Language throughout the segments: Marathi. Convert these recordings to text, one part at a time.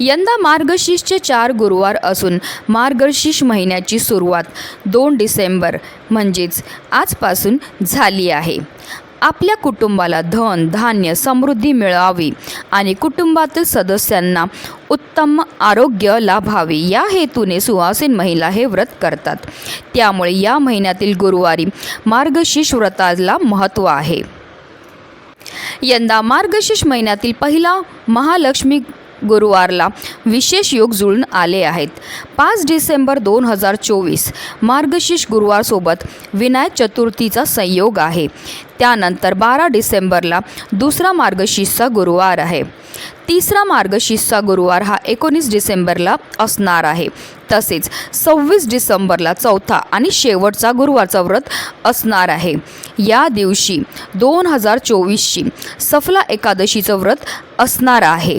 यंदा मार्गशीर्षचे चार गुरुवार असून मार्गशीर्ष महिन्याची सुरुवात दोन डिसेंबर म्हणजेच आजपासून झाली आहे. आपल्या कुटुंबाला धन धान्य समृद्धी मिळावी आणि कुटुंबातील सदस्यांना उत्तम आरोग्य लाभावे या हेतूने सुहासीन महिला हे व्रत करतात. त्यामुळे या महिन्यातील गुरुवारी मार्गशीर्ष व्रताला महत्त्व आहे. यंदा मार्गशीर्ष महिन्यातील पहिला महालक्ष्मी गुरुवारला विशेष योग जुळून आले आहेत. पाच डिसेंबर दोन हजार चोवीस मार्गशीर्ष गुरुवारसोबत विनायक चतुर्थीचा संयोग आहे. त्यानंतर बारा डिसेंबरला दुसरा मार्गशीर्षचा गुरुवार आहे. तिसरा मार्गशीर्षचा गुरुवार हा एकोणीस डिसेंबरला असणार आहे. तसेच सव्वीस डिसेंबरला चौथा आणि शेवटचा गुरुवारचा व्रत असणार आहे. या दिवशी दोन हजार चोवीसची सफला एकादशीचं व्रत असणार आहे.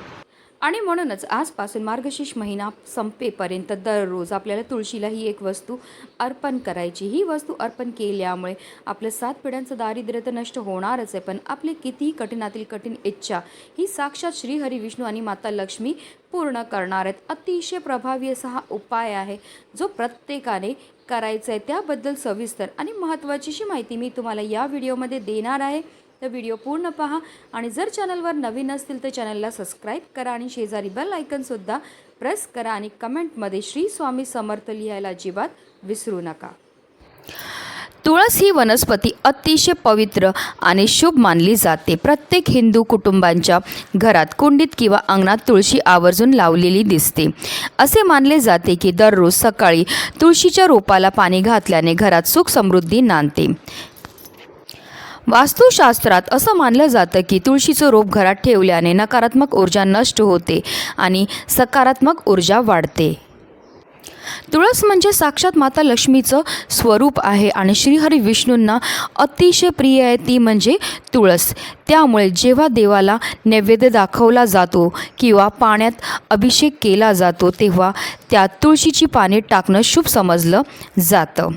आणि म्हणूनच आजपासून मार्गशीर्ष महिना संपेपर्यंत दररोज आपल्याला तुळशीला ही एक वस्तू अर्पण करायची. ही वस्तू अर्पण केल्यामुळे आपलं सात पिढ्यांचं दारिद्र्य तर नष्ट होणारच आहे. पण आपली कितीही कठीणातील कठीण इच्छा ही साक्षात श्रीहरी विष्णू आणि माता लक्ष्मी पूर्ण करणार आहेत. अतिशय प्रभावी असा हा उपाय आहे जो प्रत्येकाने करायचा आहे. त्याबद्दल सविस्तर आणि महत्त्वाचीशी माहिती मी तुम्हाला या व्हिडिओमध्ये देणार आहे. तर व्हिडिओ पूर्ण पहा. आणि जर चॅनलवर नवीन असतील तर चॅनलला सबस्क्राईब करा आणि शेजारी बेल आयकनसुद्धा प्रेस करा आणि कमेंटमध्ये श्री स्वामी समर्थ लिहायला अजिबात विसरू नका. तुळस ही वनस्पती अतिशय पवित्र आणि शुभ मानली जाते. प्रत्येक हिंदू कुटुंबांच्या घरात कुंडीत किंवा अंगणात तुळशी आवर्जून लावलेली दिसते. असे मानले जाते की दररोज सकाळी तुळशीच्या रोपाला पाणी घातल्याने घरात सुख समृद्धी नांदते. वास्तुशास्त्रात असं मानलं जातं की तुळशीचं रोप घरात ठेवल्याने नकारात्मक ऊर्जा नष्ट होते आणि सकारात्मक ऊर्जा वाढते. तुळस म्हणजे साक्षात माता लक्ष्मीचं स्वरूप आहे आणि श्रीहरी विष्णूंना अतिशय प्रिय आहे ती म्हणजे तुळस. त्यामुळे जेव्हा देवाला नैवेद्य दाखवला जातो किंवा पाण्यात अभिषेक केला जातो तेव्हा त्यात तुळशीची पाने टाकणं शुभ समजलं जातं.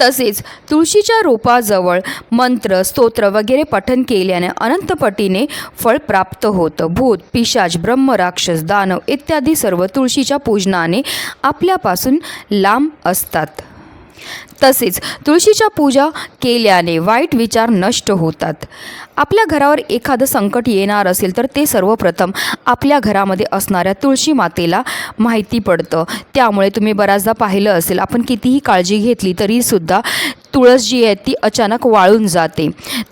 तसेच तुळशीच्या रोपाजवळ मंत्र स्तोत्र वगैरे पठन केल्याने अनंतपटीने फळ प्राप्त होतं. भूत पिशाच ब्रह्म राक्षस दानव इत्यादी सर्व तुळशीच्या पूजनाने आपल्यापासून लांब असतात. तसेच तुळशीच्या पूजा केल्याने वाईट विचार नष्ट होतात. आपल्या घरावर एखादं संकट येणार असेल तर ते सर्वप्रथम आपल्या घरामध्ये असणाऱ्या तुळशी मातेला माहिती पडतं. त्यामुळे तुम्ही बऱ्याचदा पाहिलं असेल आपण कितीही काळजी घेतली तरीसुद्धा तुळस जी आहे ती अचानक वाळून जाते.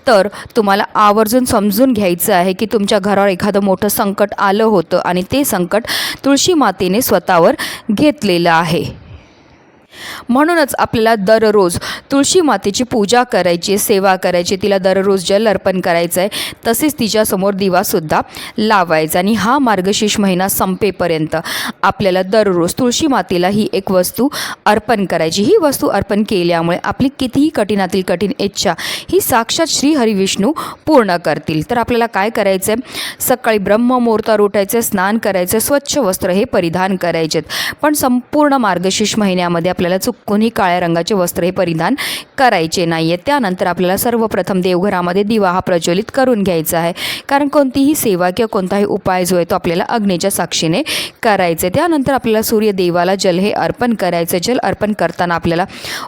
तर तुम्हाला आवर्जून समजून घ्यायचं आहे की तुमच्या घरावर एखादं मोठं संकट आलं होतं आणि ते संकट तुळशी मातेने स्वतःवर घेतलेलं आहे. म्हणूनच आपल्याला दररोज तुळशी मातेची पूजा करायची सेवा करायची तिला दररोज जल अर्पण करायचं आहे तसेच तिच्यासमोर दिवासुद्धा लावायचा आणि हा मार्गशीर्ष महिना संपेपर्यंत आपल्याला दररोज तुळशी मातेला ही एक वस्तू अर्पण करायची. ही वस्तू अर्पण केल्यामुळे आपली कितीही कठीणातील कठीण इच्छा ही साक्षात श्री हरिविष्णू पूर्ण करतील. तर आपल्याला काय करायचं आहे सकाळी ब्रह्ममुहूर्तावर उठायचं स्नान करायचं स्वच्छ वस्त्र हे परिधान करायचे पण संपूर्ण मार्गशीर्ष महिन्यामध्ये आपल्याला चुकूनही काळ्या रंगाचे वस्त्र हे परिधान करायचे नाही आहे त्यानंतर आपल्याला सर्वप्रथम देवघरामध्ये दिवा हा प्रज्वलित करून घ्यायचा आहे. कारण कोणतीही सेवा किंवा कोणताही उपाय जो आहे तो आपल्याला अग्नीच्या साक्षीने करायचा आहे. त्यानंतर आपल्याला सूर्यदेवाला जल हे अर्पण करायचं जल अर्पण करताना आपल्याला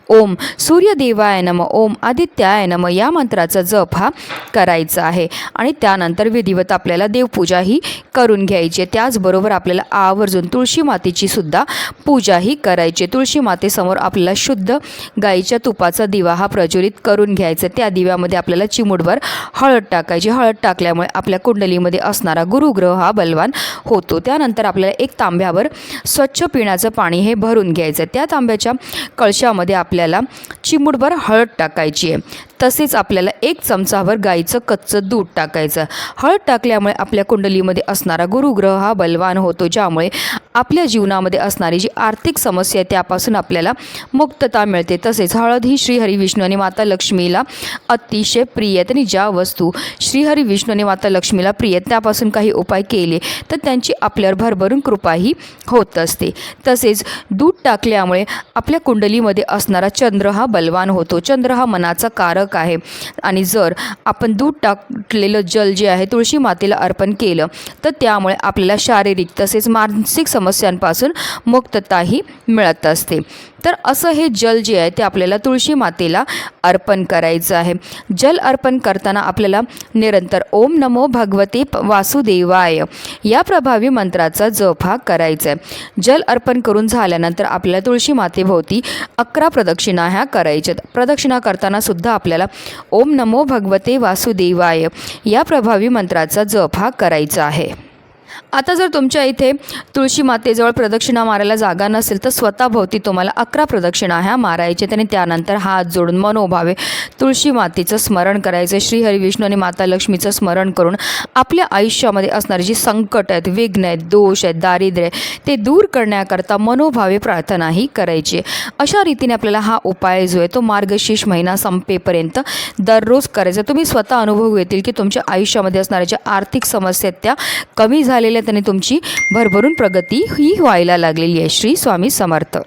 ओम सूर्यदेवाय नम ओम आदित्याय नम या मंत्राचा जप हा करायचा आहे. आणि त्यानंतर विधिवत आपल्याला देवपूजा ही करून घ्यायची त्याचबरोबर आपल्याला आवर्जून तुळशी मातेची सुद्धा पूजा ही करायची तुळशी तुळशी मातेसमोर आपल्याला शुद्ध गाईच्या तुपाचा दिवा हा प्रज्वलित करून घ्यायचा. त्या दिव्यामध्ये आपल्याला चिमूटभर हळद टाकायची. हळद टाकल्यामुळे आपल्या कुंडलीमध्ये असणारा गुरुग्रह हा बलवान होतो. त्यानंतर आपल्याला एक तांब्यावर स्वच्छ पिण्याचं पाणी हे भरून घ्यायचं. त्या तांब्याच्या कळशामध्ये आपल्याला चिमूटभर हळद टाकायची आहे. तसेच आपल्याला एक चमचाभर गाईचं कच्चं दूध टाकायचं. हळद टाकल्यामुळे आपल्या कुंडलीमध्ये असणारा गुरुग्रह हा बलवान होतो ज्यामुळे आपल्या जीवनामध्ये असणारी जी आर्थिक समस्या आहे त्यापासून आपल्याला मुक्तता मिळते. तसेच हळद ही श्रीहरी विष्णू आणि माता लक्ष्मीला अतिशय प्रिय आहेत. आणि ज्या वस्तू श्रीहरी विष्णू आणि माता लक्ष्मीला प्रिय आहेत त्यापासून काही उपाय केले तर त्यांची आपल्यावर भरभरून कृपाही होत असते. तसेच दूध टाकल्यामुळे आपल्या कुंडलीमध्ये असणारा चंद्र हा बलवान होतो. चंद्र हा मनाचा कारक आहे. आणि जर आपण दूध टाकलेलं जल जे आहे तुळशी मातेला अर्पण केलं तर त्यामुळे आपल्याला शारीरिक तसेच मानसिक समस्यांपासून मुक्तताही मिळत असते. तर असं हे जल जे आहे ते आपल्याला तुळशी मातेला अर्पण करायचं आहे. जल अर्पण करताना आपल्याला निरंतर ओम नमो भगवते वासुदेवाय या प्रभावी मंत्राचा जप हा करायचा आहे. जल अर्पण करून झाल्यानंतर आपल्याला तुळशी मातेभोवती अकरा प्रदक्षिणा ह्या करायच्यात. प्रदक्षिणा करताना सुद्धा आपल्याला ओम नमो भगवते वासुदेवाय या प्रभावी मंत्राचा जप हा करायचा आहे. आता जर तुमच्या इथे तुळशी मातेजवळ प्रदक्षिणा मारायला जागा नसेल तर स्वतःभोवती तुम्हाला अकरा प्रदक्षिणा ह्या मारायचे आणि त्यानंतर हात जोडून मनोभावे तुळशी मातेचं स्मरण करायचं श्री विष्णू आणि माता लक्ष्मीचं स्मरण करून आपल्या आयुष्यामध्ये असणारी जी संकट आहेत विघ्न आहेत दोष आहेत दारिद्र्य आहे, ते दूर करण्याकरता मनोभावे प्रार्थनाही करायची अशा रीतीने आपल्याला हा उपाय जो आहे तो मार्गशीर्ष महिना संपेपर्यंत दररोज करायचा तुम्ही स्वतः अनुभव येतील की तुमच्या आयुष्यामध्ये असणाऱ्या ज्या आर्थिक समस्या आहेत त्या कमी झाल्या झालेल्या आहेत तुमची भरभरून प्रगती ही व्हायला लागलेली आहे. श्री स्वामी समर्थ.